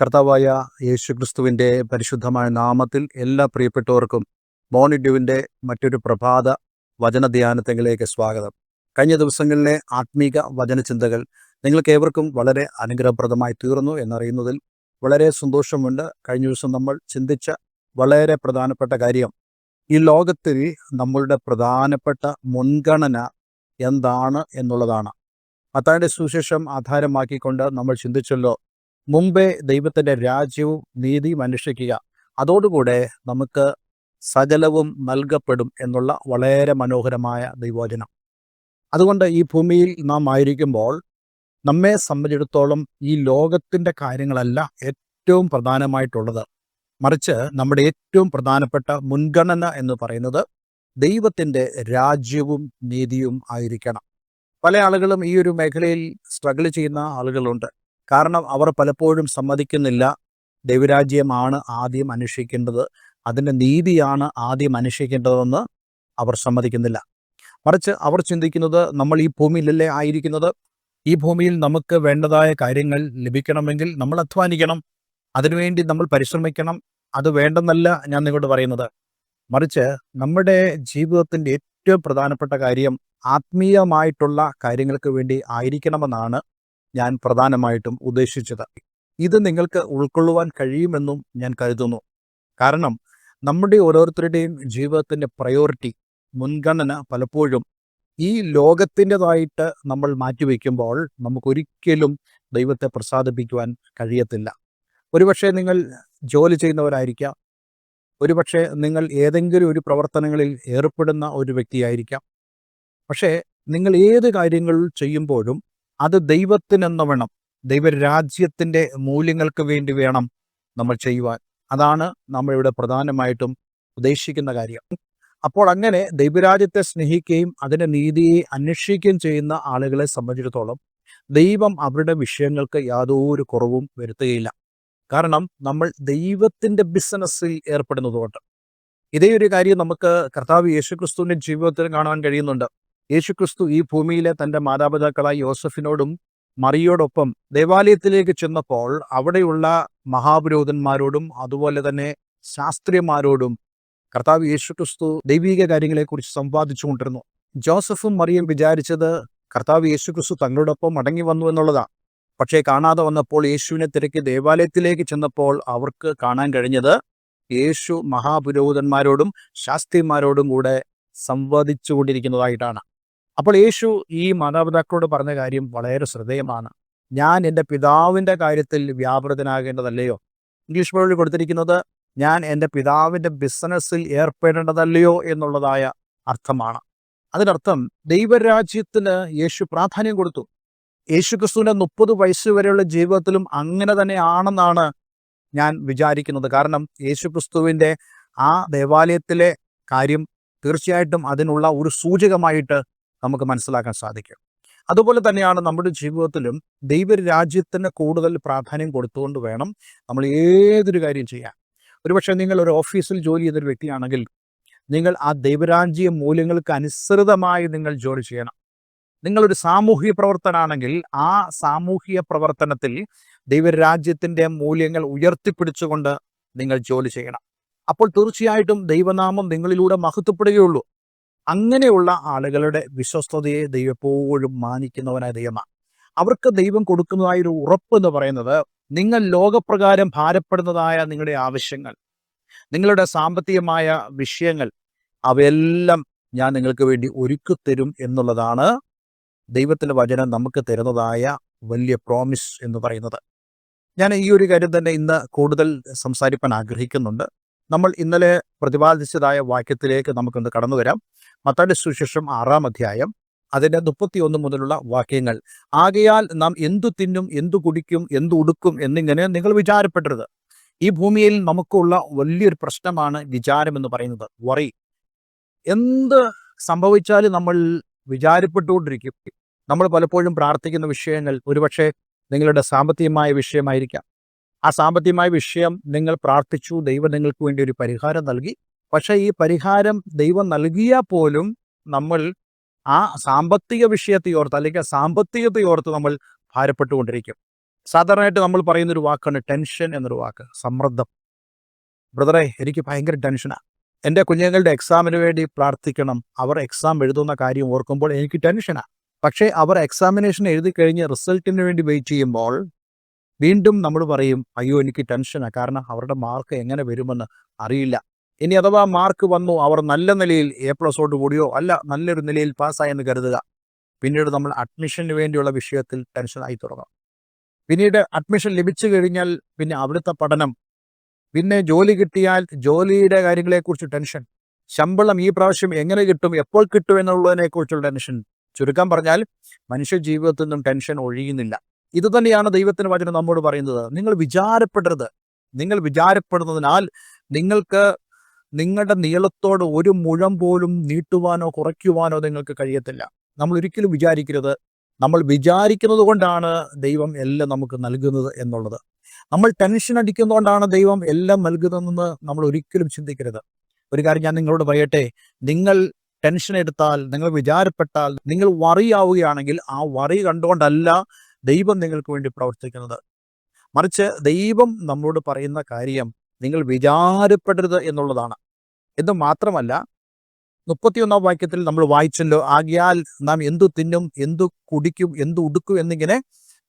കർത്താവായ യേശുക്രിസ്തുവിന്റെ പരിശുദ്ധമായ നാമത്തിൽ എല്ലാ പ്രിയപ്പെട്ടവർക്കും മോണിഡ്യുവിന്റെ മറ്റൊരു പ്രഭാത വചനധ്യാനത്തിലേക്ക് സ്വാഗതം. കഴിഞ്ഞ ദിവസങ്ങളിലെ ആത്മീക വചനചിന്തകൾ നിങ്ങൾക്ക് ഏവർക്കും വളരെ അനുഗ്രഹപ്രദമായി തീർന്നു എന്നറിയുന്നതിൽ വളരെ സന്തോഷമുണ്ട്. കഴിഞ്ഞ ദിവസം നമ്മൾ ചിന്തിച്ച വളരെ പ്രധാനപ്പെട്ട കാര്യം ഈ ലോകത്തിൽ നമ്മളുടെ പ്രധാനപ്പെട്ട മുൻഗണന എന്താണ് എന്നുള്ളതാണ്. മത്തായുടെ സുവിശേഷം ആധാരമാക്കിക്കൊണ്ട് നമ്മൾ ചിന്തിച്ചല്ലോ മുമ്പേ ദൈവത്തിന്റെ രാജ്യവും നീതിയും അന്വേഷിക്കുക. അതോടുകൂടെ നമുക്ക് സകലവും നൽകപ്പെടും എന്നുള്ള വളരെ മനോഹരമായ ദൈവോചനം അതുകൊണ്ട് ഈ ഭൂമിയിൽ നാം ആയിരിക്കുമ്പോൾ നമ്മെ സംബന്ധിച്ചിടത്തോളം ഈ ലോകത്തിന്റെ കാര്യങ്ങളല്ല ഏറ്റവും പ്രധാനമായിട്ടുള്ളത്. മറിച്ച് നമ്മുടെ ഏറ്റവും പ്രധാനപ്പെട്ട മുൻഗണന എന്ന് പറയുന്നത് ദൈവത്തിന്റെ രാജ്യവും നീതിയും ആയിരിക്കണം. പല ആളുകളും ഈ ഒരു മേഖലയിൽ സ്ട്രഗിൾ ചെയ്യുന്ന ആളുകളുണ്ട്. കാരണം അവർ പലപ്പോഴും സമ്മതിക്കുന്നില്ല. ദൈവരാജ്യമാണ് ആദ്യം അന്വേഷിക്കേണ്ടത്. അതിന്റെ നീതിയാണ് ആദ്യം അന്വേഷിക്കേണ്ടതെന്ന് അവർ സമ്മതിക്കുന്നില്ല. മറിച്ച് അവർ ചിന്തിക്കുന്നത് നമ്മൾ ഈ ഭൂമിയിലല്ലേ ആയിരിക്കുന്നത്? ഈ ഭൂമിയിൽ നമുക്ക് വേണ്ടതായ കാര്യങ്ങൾ ലഭിക്കണമെങ്കിൽ നമ്മൾ അധ്വാനിക്കണം. അതിനുവേണ്ടി നമ്മൾ പരിശ്രമിക്കണം. അത് വേണ്ടെന്നല്ല ഞാൻ നിങ്ങളോട് പറയുന്നത്. മറിച്ച് നമ്മുടെ ജീവിതത്തിന്റെ ഏറ്റവും പ്രധാനപ്പെട്ട കാര്യം ആത്മീയമായിട്ടുള്ള കാര്യങ്ങൾക്ക് വേണ്ടി ആയിരിക്കണമെന്നാണ് ഞാൻ പ്രധാനമായിട്ടും ഉദ്ദേശിച്ചത്. ഇത് നിങ്ങൾക്ക് ഉൾക്കൊള്ളുവാൻ കഴിയുമെന്നും ഞാൻ കരുതുന്നു. കാരണം നമ്മുടെ ഓരോരുത്തരുടെയും ജീവിതത്തിന്റെ പ്രയോറിറ്റി മുൻഗണന പലപ്പോഴും ഈ ലോകത്തിന്റെതായിട്ട് നമ്മൾ മാറ്റിവെക്കുമ്പോൾ നമുക്കൊരിക്കലും ദൈവത്തെ പ്രസാദിപ്പിക്കുവാൻ കഴിയത്തില്ല. ഒരുപക്ഷെ നിങ്ങൾ ജോലി ചെയ്യുന്നവരായിരിക്കാം. ഒരുപക്ഷെ നിങ്ങൾ ഏതെങ്കിലും ഒരു പ്രവർത്തനങ്ങളിൽ ഏർപ്പെടുന്ന ഒരു വ്യക്തിയായിരിക്കാം. പക്ഷേ നിങ്ങൾ ഏത് കാര്യങ്ങൾ ചെയ്യുമ്പോഴും അത് ദൈവത്തിനെന്ന വേണം. ദൈവരാജ്യത്തിന്റെ മൂല്യങ്ങൾക്ക് വേണ്ടി വേണം നമ്മൾ ചെയ്യുവാൻ. അതാണ് നമ്മളിവിടെ പ്രധാനമായിട്ടും ഉദ്ദേശിക്കുന്ന കാര്യം. അപ്പോൾ അങ്ങനെ ദൈവരാജ്യത്തെ സ്നേഹിക്കുകയും അതിന്റെ നീതിയെ അന്വേഷിക്കുകയും ചെയ്യുന്ന ആളുകളെ സംബന്ധിച്ചിടത്തോളം ദൈവം അവരുടെ വിഷയങ്ങൾക്ക് യാതൊരു കുറവും വരുത്തുകയില്ല. കാരണം നമ്മൾ ദൈവത്തിന്റെ ബിസിനസ്സിൽ ഏർപ്പെടുന്നതുകൊണ്ട്. ഇതേ ഒരു കാര്യം നമുക്ക് കർത്താവ് യേശുക്രിസ്തുവിന്റെ ജീവിതത്തിൽ കാണാൻ കഴിയുന്നുണ്ട്. യേശുക്രിസ്തു ഈ ഭൂമിയിലെ തന്റെ മാതാപിതാക്കളായ യോസഫിനോടും മറിയോടൊപ്പം ദേവാലയത്തിലേക്ക് ചെന്നപ്പോൾ അവിടെയുള്ള മഹാപുരോഹിതന്മാരോടും അതുപോലെ തന്നെ ശാസ്ത്രിയന്മാരോടും കർത്താവ് യേശുക്രിസ്തു ദൈവിക കാര്യങ്ങളെക്കുറിച്ച് സംവാദിച്ചുകൊണ്ടിരുന്നു. ജോസഫും മറിയും വിചാരിച്ചത് കർത്താവ് യേശുക്രിസ്തു തങ്ങളോടൊപ്പം മടങ്ങി വന്നു എന്നുള്ളതാണ് പക്ഷേ കാണാതെ വന്നപ്പോൾ യേശുവിനെ തിരക്കി ദേവാലയത്തിലേക്ക് ചെന്നപ്പോൾ അവർക്ക് കാണാൻ കഴിഞ്ഞത് യേശു മഹാപുരോഹിതന്മാരോടും ശാസ്ത്രിമാരോടും കൂടെ സംവദിച്ചു കൊണ്ടിരിക്കുന്നതായിട്ടാണ് അപ്പോൾ യേശു ഈ മാതാപിതാക്കളോട് പറഞ്ഞ കാര്യം വളരെ ശ്രദ്ധേയമാണ്. ഞാൻ എന്റെ പിതാവിന്റെ കാര്യത്തിൽ വ്യാപൃതനാകേണ്ടതല്ലയോ? ഇംഗ്ലീഷ് ബൈബിളിൽ കൊടുത്തിരിക്കുന്നത് ഞാൻ എന്റെ പിതാവിന്റെ ബിസിനസ്സിൽ ഏർപ്പെടേണ്ടതല്ലയോ എന്നുള്ളതായ അർത്ഥമാണ്. അതിനർത്ഥം ദൈവരാജ്യത്തിന് യേശു പ്രാധാന്യം കൊടുത്തു. യേശു ക്രിസ്തുവിന്റെ മുപ്പത് വയസ്സ് വരെയുള്ള ജീവിതത്തിലും അങ്ങനെ തന്നെ ആണെന്നാണ് ഞാൻ വിചാരിക്കുന്നത്. കാരണം യേശു ക്രിസ്തുവിന്റെ ആ ദേവാലയത്തിലെ കാര്യം തീർച്ചയായിട്ടും അതിനുള്ള ഒരു സൂചകമായിട്ട് നമുക്ക് മനസ്സിലാക്കാൻ സാധിക്കും. അതുപോലെ തന്നെയാണ് നമ്മുടെ ജീവിതത്തിലും ദൈവരാജ്യത്തിന് കൂടുതൽ പ്രാധാന്യം കൊടുത്തുകൊണ്ട് വേണം നമ്മൾ ഏതൊരു കാര്യം ചെയ്യാൻ. ഒരുപക്ഷെ നിങ്ങൾ ഒരു ഓഫീസിൽ ജോലി ചെയ്തൊരു വ്യക്തിയാണെങ്കിൽ നിങ്ങൾ ആ ദൈവരാജ്യ മൂല്യങ്ങൾക്ക് അനുസൃതമായി നിങ്ങൾ ജോലി ചെയ്യണം. നിങ്ങളൊരു സാമൂഹിക പ്രവർത്തനാണെങ്കിൽ ആ സാമൂഹിക പ്രവർത്തനത്തിൽ ദൈവരാജ്യത്തിന്റെ മൂല്യങ്ങൾ ഉയർത്തിപ്പിടിച്ചുകൊണ്ട് നിങ്ങൾ ജോലി ചെയ്യണം. അപ്പോൾ തീർച്ചയായിട്ടും ദൈവനാമം നിങ്ങളിലൂടെ മഹത്വപ്പെടുകയുള്ളൂ. അങ്ങനെയുള്ള ആളുകളുടെ വിശ്വസ്തതയെ ദൈവം എപ്പോഴും മാനിക്കുന്നവനായ ദൈവമാണ്. അവർക്ക് ദൈവം കൊടുക്കുന്നതായ ഒരു ഉറപ്പ് എന്ന് പറയുന്നത് നിങ്ങൾ ലോകപ്രകാരം ഭാരപ്പെടുന്നതായ നിങ്ങളുടെ ആവശ്യങ്ങൾ നിങ്ങളുടെ സാമ്പത്തികമായ വിഷയങ്ങൾ അവയെല്ലാം ഞാൻ നിങ്ങൾക്ക് വേണ്ടി ഒരുക്കിത്തരും എന്നുള്ളതാണ് ദൈവത്തിന്റെ വചനം നമുക്ക് തരുന്നതായ വലിയ പ്രോമിസ് എന്ന് പറയുന്നത്. ഞാൻ ഈ ഒരു കാര്യം തന്നെ ഇന്ന് കൂടുതൽ സംസാരിക്കാൻ ആഗ്രഹിക്കുന്നുണ്ട്. നമ്മൾ ഇന്നലെ പ്രതിപാദിച്ചതായ വാക്യത്തിലേക്ക് നമുക്കൊന്ന് കടന്നു വരാം മത്താടി സുശേഷം ആറാം അധ്യായം അതിന്റെ മുപ്പത്തിയൊന്ന് മുതലുള്ള വാക്യങ്ങൾ. ആകയാൽ നാം എന്തു തിന്നും എന്തു കുടിക്കും എന്തു ഉടുക്കും എന്നിങ്ങനെ നിങ്ങൾ വിചാരപ്പെടരുത്. ഈ ഭൂമിയിൽ നമുക്കുള്ള വലിയൊരു പ്രശ്നമാണ് വിചാരം എന്ന് പറയുന്നത്. വറി എന്ത് സംഭവിച്ചാലും നമ്മൾ വിചാരപ്പെട്ടുകൊണ്ടിരിക്കും. നമ്മൾ പലപ്പോഴും പ്രാർത്ഥിക്കുന്ന വിഷയങ്ങൾ ഒരുപക്ഷെ നിങ്ങളുടെ സാമ്പത്തികമായ വിഷയമായിരിക്കാം. ആ സാമ്പത്തികമായ വിഷയം നിങ്ങൾ പ്രാർത്ഥിച്ചു ദൈവം നിങ്ങൾക്ക് വേണ്ടി ഒരു പരിഹാരം നൽകി പക്ഷേ ഈ പരിഹാരം ദൈവം നൽകിയാൽ പോലും നമ്മൾ ആ സാമ്പത്തിക വിഷയത്തെ ഓർത്ത് അല്ലെങ്കിൽ സാമ്പത്തികത്തെ ഓർത്ത് നമ്മൾ ഭാരപ്പെട്ടുകൊണ്ടിരിക്കും. സാധാരണയായിട്ട് നമ്മൾ പറയുന്ന ഒരു വാക്കാണ് ടെൻഷൻ എന്നൊരു വാക്ക് സമ്മർദ്ദം. ബ്രദറെ എനിക്ക് ഭയങ്കര ടെൻഷനാണ് എന്റെ കുഞ്ഞുങ്ങളുടെ എക്സാമിന് വേണ്ടി പ്രാർത്ഥിക്കണം. അവർ എക്സാം എഴുതുന്ന കാര്യം ഓർക്കുമ്പോൾ എനിക്ക് ടെൻഷനാണ് പക്ഷേ അവർ എക്സാമിനേഷൻ എഴുതി കഴിഞ്ഞ് റിസൾട്ടിന് വേണ്ടി വെയിറ്റ് ചെയ്യുമ്പോൾ വീണ്ടും നമ്മൾ പറയും അയ്യോ എനിക്ക് ടെൻഷനാണ് കാരണം അവരുടെ മാർക്ക് എങ്ങനെ വരുമെന്ന് അറിയില്ല. ഇനി അഥവാ മാർക്ക് വന്നു അവർ നല്ല നിലയിൽ എ പ്ലസോട് കൂടിയോ അല്ല നല്ലൊരു നിലയിൽ പാസ്സായെന്ന് കരുതുക. പിന്നീട് നമ്മൾ അഡ്മിഷന് വേണ്ടിയുള്ള വിഷയത്തിൽ ടെൻഷനായി തുടങ്ങും പിന്നീട് അഡ്മിഷൻ ലഭിച്ചു കഴിഞ്ഞാൽ പിന്നെ അവിടുത്തെ പഠനം. പിന്നെ ജോലി കിട്ടിയാൽ ജോലിയുടെ കാര്യങ്ങളെക്കുറിച്ച് ടെൻഷൻ ശമ്പളം ഈ പ്രാവശ്യം എങ്ങനെ കിട്ടും എപ്പോൾ കിട്ടും എന്നുള്ളതിനെക്കുറിച്ചുള്ള ടെൻഷൻ ചുരുക്കം പറഞ്ഞാൽ മനുഷ്യ ജീവിതത്തിൽ നിന്നും ടെൻഷൻ ഒഴിയുന്നില്ല. ഇത് തന്നെയാണ് ദൈവത്തിന് വചനം നമ്മോട് പറയുന്നത്. നിങ്ങൾ വിചാരപ്പെടരുത്. നിങ്ങൾ വിചാരപ്പെടുന്നതിനാൽ നിങ്ങൾക്ക് നിങ്ങളുടെ നീളത്തോട് ഒരു മുഴം പോലും നീട്ടുവാനോ കുറയ്ക്കുവാനോ നിങ്ങൾക്ക് കഴിയത്തില്ല. നമ്മൾ ഒരിക്കലും വിചാരിക്കരുത്. നമ്മൾ വിചാരിക്കുന്നത് കൊണ്ടാണ് ദൈവം എല്ലാം നമുക്ക് നൽകുന്നത് എന്നുള്ളത്. നമ്മൾ ടെൻഷൻ അടിക്കുന്നതുകൊണ്ടാണ് ദൈവം എല്ലാം നൽകുന്നതെന്ന് നമ്മൾ ഒരിക്കലും ചിന്തിക്കരുത്. ഒരു കാര്യം ഞാൻ നിങ്ങളോട് പറയട്ടെ. നിങ്ങൾ ടെൻഷൻ എടുത്താൽ നിങ്ങൾ വിചാരപ്പെട്ടാൽ നിങ്ങൾ വറിയാവുകയാണെങ്കിൽ ആ വറി കണ്ടുകൊണ്ടല്ല ദൈവം നിങ്ങൾക്ക് വേണ്ടി പ്രവർത്തിക്കുന്നത്. മറിച്ച് ദൈവം നമ്മളോട് പറയുന്ന കാര്യം നിങ്ങൾ വിചാരപ്പെടരുത് എന്നുള്ളതാണ്. എന്ന് മാത്രമല്ല മുപ്പത്തിയൊന്നാം വാക്യത്തിൽ നമ്മൾ വായിച്ചല്ലോ ആകിയാൽ നാം എന്തു തിന്നും എന്തു കുടിക്കും എന്തു ഉടുക്കും എന്നിങ്ങനെ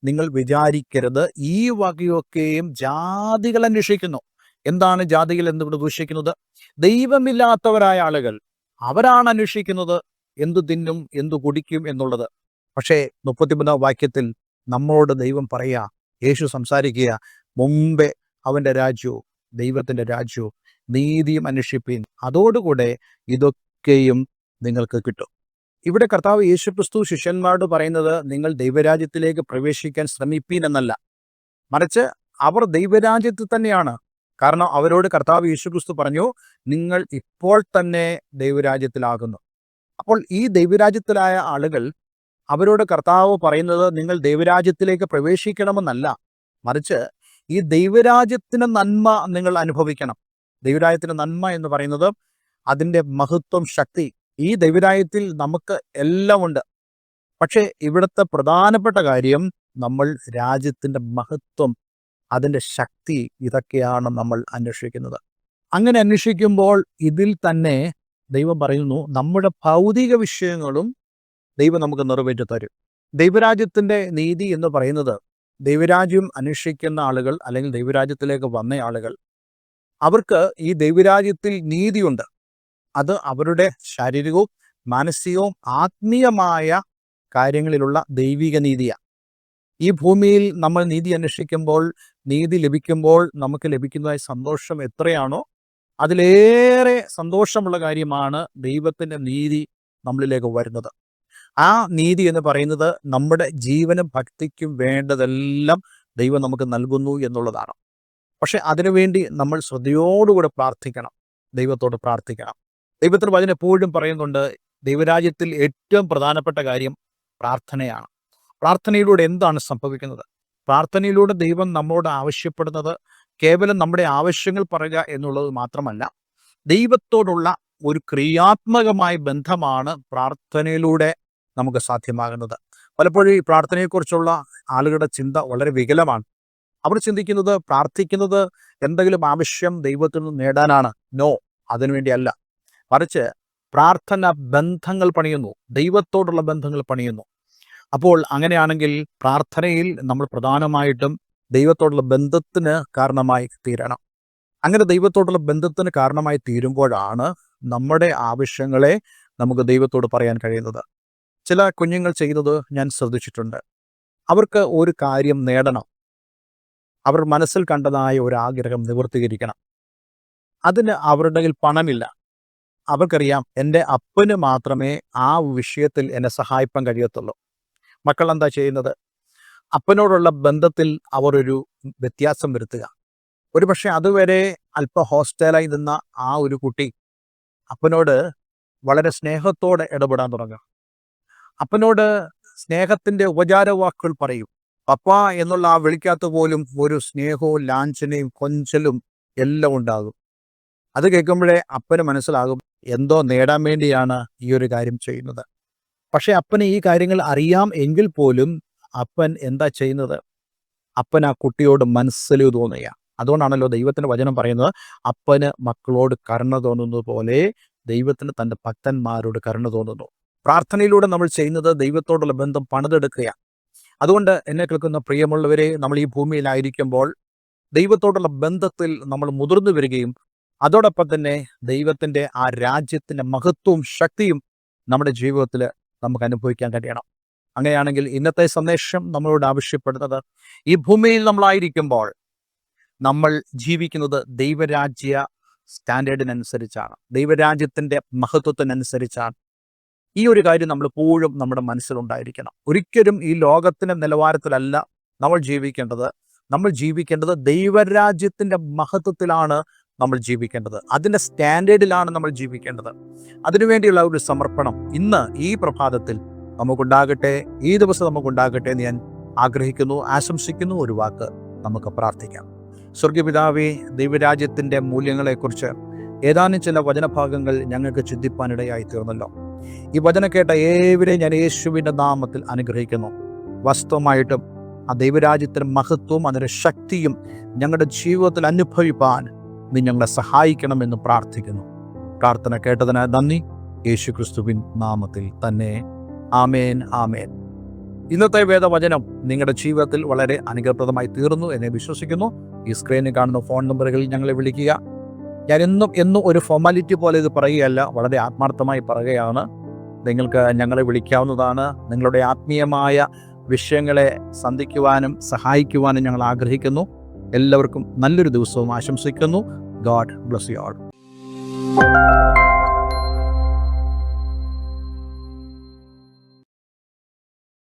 നിങ്ങൾ വിചാരിക്കരുത്. ഈ വകയൊക്കെയും ജാതികൾ അന്വേഷിക്കുന്നു. എന്താണ് ജാതികൾ എന്നിവിടെ ദൂഷിക്കുന്നത്? ദൈവമില്ലാത്തവരായ ആളുകൾ അവരാണ് അന്വേഷിക്കുന്നത് എന്തു തിന്നും എന്തു കുടിക്കും എന്നുള്ളത്. പക്ഷേ മുപ്പത്തിമൂന്നാം വാക്യത്തിൽ നമ്മളോട് ദൈവം പറയുക യേശു സംസാരിക്കുക മുമ്പേ അവന്റെ രാജ്യവും ദൈവത്തിന്റെ രാജ്യവും നീതിയും അന്വേഷിപ്പീൻ. അതോടുകൂടെ ഇതൊക്കെയും നിങ്ങൾക്ക് കിട്ടും. ഇവിടെ കർത്താവ് യേശുക്രിസ്തു ശിഷ്യന്മാരോട് പറയുന്നത് നിങ്ങൾ ദൈവരാജ്യത്തിലേക്ക് പ്രവേശിക്കാൻ ശ്രമിപ്പീൻ എന്നല്ല. മറിച്ച് അവർ ദൈവരാജ്യത്തിൽ തന്നെയാണ്. കാരണം അവരോട് കർത്താവ് യേശുക്രിസ്തു പറഞ്ഞു നിങ്ങൾ ഇപ്പോൾ തന്നെ ദൈവരാജ്യത്തിലാകുന്നു. അപ്പോൾ ഈ ദൈവരാജ്യത്തിലായ ആളുകൾ അവരോട് കർത്താവ് പറയുന്നത് നിങ്ങൾ ദൈവരാജ്യത്തിലേക്ക് പ്രവേശിക്കണമെന്നല്ല. മറിച്ച് ഈ ദൈവരാജ്യത്തിന് നന്മ നിങ്ങൾ അനുഭവിക്കണം. ദൈവരാജ്യത്തിന് നന്മ എന്ന് പറയുന്നത് അതിന്റെ മഹത്വം ശക്തി. ഈ ദൈവരാജ്യത്തിൽ നമുക്ക് എല്ലാം ഉണ്ട്. പക്ഷേ ഇവിടുത്തെ പ്രധാനപ്പെട്ട കാര്യം നമ്മൾ രാജ്യത്തിന്റെ മഹത്വം അതിന്റെ ശക്തി ഇതൊക്കെയാണ് നമ്മൾ അന്വേഷിക്കുന്നത്. അങ്ങനെ അന്വേഷിക്കുമ്പോൾ ഇതിൽ തന്നെ ദൈവം പറയുന്നു നമ്മുടെ ഭൗതിക വിഷയങ്ങളും ദൈവം നമുക്ക് നിറവേറ്റി തരും ദൈവരാജ്യത്തിന്റെ നീതി എന്ന് പറയുന്നത് ദൈവരാജ്യം അന്വേഷിക്കുന്ന ആളുകൾ അല്ലെങ്കിൽ ദൈവരാജ്യത്തിലേക്ക് വന്ന ആളുകൾ അവർക്ക് ഈ ദൈവരാജ്യത്തിൽ നീതിയുണ്ട്. അത് അവരുടെ ശാരീരികവും മാനസികവും ആത്മീയമായ കാര്യങ്ങളിലുള്ള ദൈവിക നീതിയാണ് ഈ ഭൂമിയിൽ നമ്മൾ നീതി അന്വേഷിക്കുമ്പോൾ നീതി ലഭിക്കുമ്പോൾ നമുക്ക് ലഭിക്കുന്നതായ സന്തോഷം എത്രയാണോ അതിലേറെ സന്തോഷമുള്ള കാര്യമാണ് ദൈവത്തിന്റെ നീതി നമ്മളിലേക്ക് വരുന്നത്. ആ നീതി എന്ന് പറയുന്നത് നമ്മുടെ ജീവനും ഭക്തിക്കും വേണ്ടതെല്ലാം ദൈവം നമുക്ക് നൽകുന്നു എന്നുള്ളതാണ്. പക്ഷെ അതിനുവേണ്ടി നമ്മൾ ശ്രദ്ധയോടുകൂടെ പ്രാർത്ഥിക്കണം. ദൈവത്തോട് പ്രാർത്ഥിക്കണം. ദൈവത്തിന് വചനം എപ്പോഴും പറയുന്നുണ്ട് ദൈവരാജ്യത്തിൽ ഏറ്റവും പ്രധാനപ്പെട്ട കാര്യം പ്രാർത്ഥനയാണ്. പ്രാർത്ഥനയിലൂടെ എന്താണ് സംഭവിക്കുന്നത്? പ്രാർത്ഥനയിലൂടെ ദൈവം നമ്മളോട് ആവശ്യപ്പെടുന്നത് കേവലം നമ്മുടെ ആവശ്യങ്ങൾ പറയുക എന്നുള്ളത് മാത്രമല്ല ദൈവത്തോടുള്ള ഒരു ക്രിയാത്മകമായ ബന്ധമാണ് പ്രാർത്ഥനയിലൂടെ നമുക്ക് സാധ്യമാകുന്നത്. പലപ്പോഴും ഈ പ്രാർത്ഥനയെക്കുറിച്ചുള്ള ആളുകളുടെ ചിന്ത വളരെ വികലമാണ്. അവർ ചിന്തിക്കുന്നത് പ്രാർത്ഥിക്കുന്നത് എന്തെങ്കിലും ആവശ്യം ദൈവത്തിൽ നിന്ന് നേടാനാണ്. നോ അതിനുവേണ്ടിയല്ല മറിച്ച് പ്രാർത്ഥന ബന്ധങ്ങൾ പണിയുന്നു. ദൈവത്തോടുള്ള ബന്ധങ്ങൾ പണിയുന്നു. അപ്പോൾ അങ്ങനെയാണെങ്കിൽ പ്രാർത്ഥനയിൽ നമ്മൾ പ്രധാനമായിട്ടും ദൈവത്തോടുള്ള ബന്ധത്തിന് കാരണമായി തീരണം. അങ്ങനെ ദൈവത്തോടുള്ള ബന്ധത്തിന് കാരണമായി തീരുമ്പോഴാണ് നമ്മുടെ ആവശ്യങ്ങളെ നമുക്ക് ദൈവത്തോട് പറയാൻ കഴിയുന്നത്. ചില കുഞ്ഞുങ്ങൾ ചെയ്യുന്നത് ഞാൻ ശ്രദ്ധിച്ചിട്ടുണ്ട്. അവർക്ക് ഒരു കാര്യം നേടണം. അവർ മനസ്സിൽ കണ്ടതായ ഒരു ആഗ്രഹം നിവർത്തീകരിക്കണം. അതിന് അവരുടെ കയ്യിൽ പണമില്ല. അവർക്കറിയാം എന്റെ അപ്പന് മാത്രമേ ആ വിഷയത്തിൽ എന്നെ സഹായിപ്പാൻ കഴിയത്തുള്ളൂ. മക്കൾ എന്താ ചെയ്യുന്നത്? അപ്പനോടുള്ള ബന്ധത്തിൽ അവർ ഒരു വ്യത്യാസം വരുത്തുക. ഒരു പക്ഷെ അതുവരെ അല്പ ഹോസ്റ്റലായി നിന്ന ആ ഒരു കുട്ടി അപ്പനോട് വളരെ സ്നേഹത്തോടെ ഇടപെടാൻ തുടങ്ങുക. അപ്പനോട് സ്നേഹത്തിന്റെ ഉപചാര വാക്കുകൾ പറയും. പപ്പ എന്നുള്ള ആ വിളിക്കാത്ത പോലും ഒരു സ്നേഹവും ലാഞ്ചനയും കൊഞ്ചലും എല്ലാം ഉണ്ടാകും. അത് കേൾക്കുമ്പോഴേ അപ്പന് മനസ്സിലാകും എന്തോ നേടാൻ വേണ്ടിയാണ് ഈ ഒരു കാര്യം ചെയ്യുന്നത്. പക്ഷെ അപ്പന് ഈ കാര്യങ്ങൾ അറിയാം എങ്കിൽ പോലും അപ്പൻ എന്താ ചെയ്യുന്നത്? അപ്പൻ ആ കുട്ടിയോട് മനസ്സിൽ തോന്നുക അതുകൊണ്ടാണല്ലോ ദൈവത്തിന്റെ വചനം പറയുന്നത് അപ്പന് മക്കളോട് കരുണ തോന്നുന്നത് പോലെ ദൈവത്തിന് തന്റെ ഭക്തന്മാരോട് കരുണ തോന്നുന്നു. പ്രാർത്ഥനയിലൂടെ നമ്മൾ ചെയ്യുന്നത് ദൈവത്തോടുള്ള ബന്ധം പണിതെടുക്കുകയാണ്. അതുകൊണ്ട് എന്നെ കേൾക്കുന്ന പ്രിയമുള്ളവരെ നമ്മൾ ഈ ഭൂമിയിലായിരിക്കുമ്പോൾ ദൈവത്തോടുള്ള ബന്ധത്തിൽ നമ്മൾ മുതിർന്നു വരികയും അതോടൊപ്പം തന്നെ ദൈവത്തിന്റെ ആ രാജ്യത്തിന്റെ മഹത്വവും ശക്തിയും നമ്മുടെ ജീവിതത്തിൽ നമുക്ക് അനുഭവിക്കാൻ കഴിയണം. അങ്ങനെയാണെങ്കിൽ ഇന്നത്തെ സന്ദേശം നമ്മളോട് ആവശ്യപ്പെടുന്നത് ഈ ഭൂമിയിൽ നമ്മളായിരിക്കുമ്പോൾ നമ്മൾ ജീവിക്കുന്നത് ദൈവരാജ്യ സ്റ്റാൻഡേർഡിനനുസരിച്ചാണ്. ദൈവരാജ്യത്തിന്റെ മഹത്വത്തിനനുസരിച്ചാണ്. ഈ ഒരു കാര്യം നമ്മൾ എപ്പോഴും നമ്മുടെ മനസ്സിലുണ്ടായിരിക്കണം. ഒരിക്കലും ഈ ലോകത്തിന്റെ നിലവാരത്തിലല്ല നമ്മൾ ജീവിക്കേണ്ടത്. നമ്മൾ ജീവിക്കേണ്ടത് ദൈവരാജ്യത്തിന്റെ മഹത്വത്തിലാണ് നമ്മൾ ജീവിക്കേണ്ടത്. അതിന്റെ സ്റ്റാൻഡേർഡിലാണ് നമ്മൾ ജീവിക്കേണ്ടത്. അതിനുവേണ്ടിയുള്ള ഒരു സമർപ്പണം ഇന്ന് ഈ പ്രഭാതത്തിൽ നമുക്കുണ്ടാകട്ടെ. ഈ ദിവസം നമുക്കുണ്ടാകട്ടെ എന്ന് ഞാൻ ആഗ്രഹിക്കുന്നു ആശംസിക്കുന്നു. ഒരു വാക്ക് നമുക്ക് പ്രാർത്ഥിക്കാം. സ്വർഗപിതാവി ദൈവരാജ്യത്തിന്റെ മൂല്യങ്ങളെക്കുറിച്ച് ഏതാനും ചില വചനഭാഗങ്ങൾ ഞങ്ങൾക്ക് ചിന്തിപ്പാനിടയായി തീർന്നല്ലോ ഈ വചനം കേട്ട ഏവരെയും ഞാൻ യേശുവിന്റെ നാമത്തിൽ അനുഗ്രഹിക്കുന്നു. വാസ്തവമായിട്ടും ആ ദൈവരാജ്യത്തിന്റെ മഹത്വവും അതിന്റെ ശക്തിയും ഞങ്ങളുടെ ജീവിതത്തിൽ അനുഭവിപ്പാൻ നീ ഞങ്ങളെ സഹായിക്കണമെന്ന് പ്രാർത്ഥിക്കുന്നു. പ്രാർത്ഥന കേട്ടതിന് നന്ദി. യേശു ക്രിസ്തുവിൻ നാമത്തിൽ തന്നെ. ആമേൻ ആമേൻ. ഇന്നത്തെ വേദവചനം നിങ്ങളുടെ ജീവിതത്തിൽ വളരെ അനുഗ്രഹപ്രദമായി തീർന്നു എന്നെ വിശ്വസിക്കുന്നു. ഈ സ്ക്രീനിൽ കാണുന്ന ഫോൺ നമ്പറുകളിൽ ഞങ്ങളെ വിളിക്കുക. ഞാൻ എന്നും എന്നും ഒരു ഫോർമാലിറ്റി പോലെ ഇത് പറയുകയല്ല വളരെ ആത്മാർത്ഥമായി പറയുകയാണ്. നിങ്ങൾക്ക് ഞങ്ങളെ വിളിക്കാവുന്നതാണ്. നിങ്ങളുടെ ആത്മീയമായ വിഷയങ്ങളെ സന്ധിക്കുവാനും സഹായിക്കുവാനും ഞങ്ങൾ ആഗ്രഹിക്കുന്നു. എല്ലാവർക്കും നല്ലൊരു ദിവസവും ആശംസിക്കുന്നു. God bless you all.